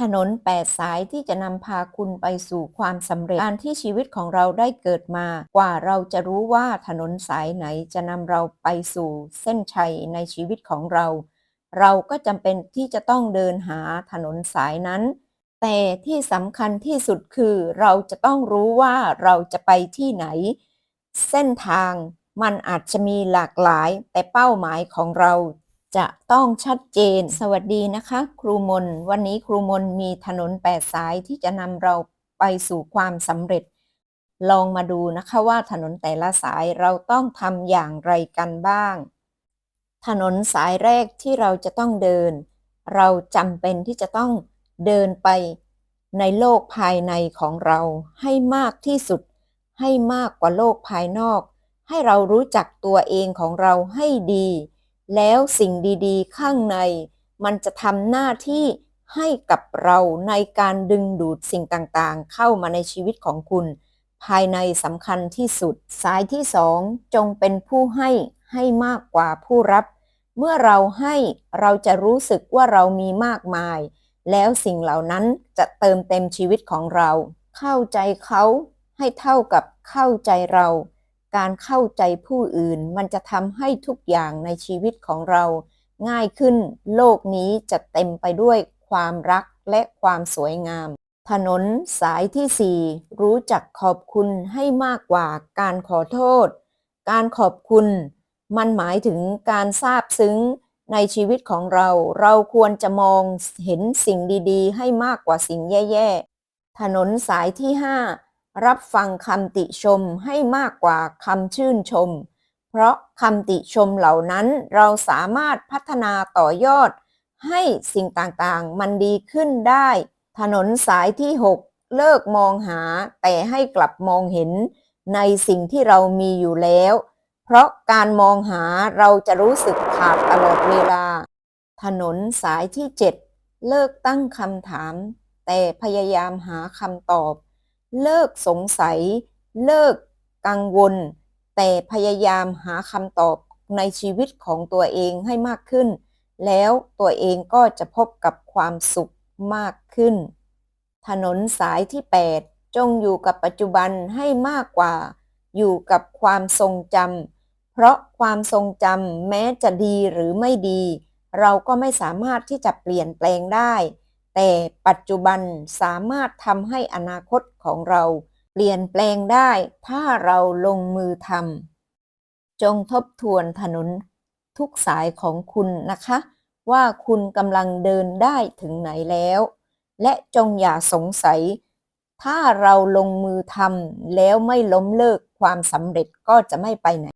ถนนแปดสายที่จะนำพาคุณไปสู่ความสำเร็จ การที่ชีวิตของเราได้เกิดมา กว่าเราจะรู้ว่าถนนสายไหนจะนำเราไปสู่เส้นชัยในชีวิตของเรา เราก็จำเป็นที่จะต้องเดินหาถนนสายนั้น แต่ที่สำคัญที่สุดคือเราจะต้องรู้ว่าเราจะไปที่ไหน เส้นทางมันอาจจะมีหลากหลาย แต่เป้าหมายของเรา จะต้องชัดเจน สวัสดีนะคะ ครูมน วันนี้ครูมนมีถนนแปดสายที่จะนำเราไปสู่ความสำเร็จ ลองมาดูนะคะว่าถนนแต่ละสายเราต้องทำอย่างไรกันบ้าง ถนนสายแรกที่เราจะต้องเดิน เราจำเป็นที่จะต้องเดินไปในโลกภายในของเราให้มากที่สุด ให้มากกว่าโลกภายนอก ให้เรารู้จักตัวเองของเราให้ดี แล้วสิ่งดีๆ ข้างใน มันจะทำหน้าที่ให้กับเราในการดึงดูดสิ่งต่างๆ เข้ามาในชีวิตของคุณ ภายในสำคัญที่สุด สายที่สองจงเป็นผู้ให้ให้มากกว่าผู้รับ เมื่อเราให้เราจะรู้สึกว่าเรามีมากมาย แล้วสิ่งเหล่านั้นจะเติมเต็มชีวิตของเรา เข้าใจเขาให้เท่ากับเข้าใจเรา การเข้าใจผู้อื่น มันจะทำให้ทุกอย่างในชีวิตของเรา ง่ายขึ้น โลกนี้จะเต็มไปด้วยความรักและความสวยงาม ถนนสายที่ 4 รู้จักขอบคุณให้มากกว่าการขอโทษ การขอบคุณ มันหมายถึงการซาบซึ้งในชีวิตของเรา เราควรจะมองเห็นสิ่งดีๆ ให้มากกว่าสิ่งแย่ๆ ถนนสายที่ 5 รับฟังคำติชมให้มากกว่าคำชื่นชม เพราะคำติชมเหล่านั้นเราสามารถพัฒนาต่อยอด ให้สิ่งต่างๆมันดีขึ้นได้ ถนนสายที่ 6 เลิกมองหาแต่ให้กลับมองเห็น ในสิ่งที่เรามีอยู่แล้ว เพราะการมองหาเราจะรู้สึกขาดตลอดเวลา ถนนสายที่ 7 เลิกตั้งคำถาม แต่พยายามหาคำตอบ เลิกสงสัย เลิกกังวล แต่พยายามหาคำตอบในชีวิตของตัวเองให้มากขึ้น แล้วตัวเองก็จะพบกับความสุขมากขึ้น ถนนสายที่ 8 จงอยู่กับปัจจุบันให้มากกว่า อยู่กับความทรงจำเพราะความทรงจำแม้จะดีหรือไม่ดี เราก็ไม่สามารถที่จะเปลี่ยนแปลงได้ แต่ปัจจุบันสามารถทำให้อนาคตของเราเปลี่ยนแปลงได้ถ้าเราลงมือทำจงทบทวนถนนทุกสายของคุณนะคะ ว่าคุณกำลังเดินได้ถึงไหนแล้ว และจงอย่าสงสัย ถ้าเราลงมือทำแล้วไม่ล้มเลิกความสำเร็จก็จะไม่ไปไหน